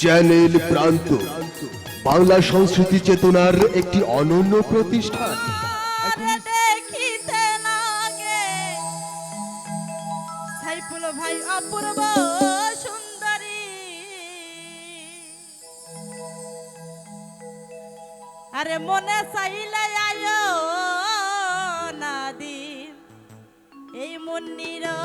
Channel প্রান্ত বাংলা সংস্কৃতি চেতনার একটি অনন্য প্রতিষ্ঠান। ভাই অপূর্ব। আরে মনে চাইলে আয়ো না এই মুন্নিরা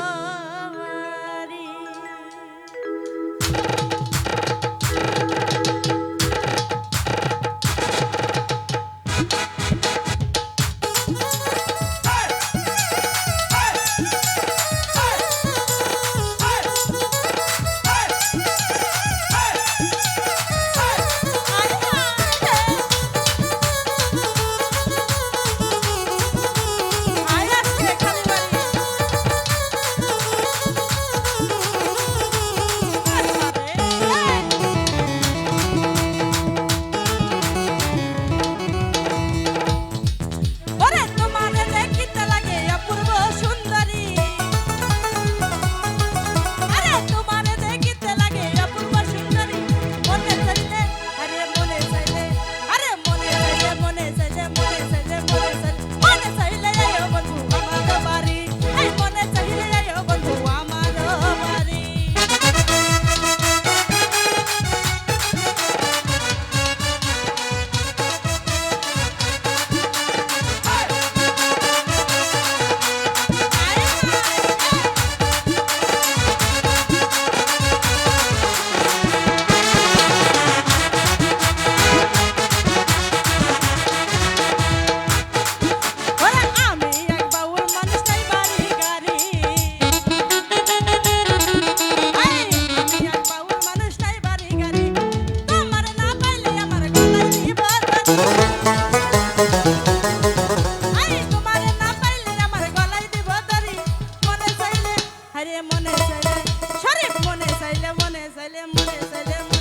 se le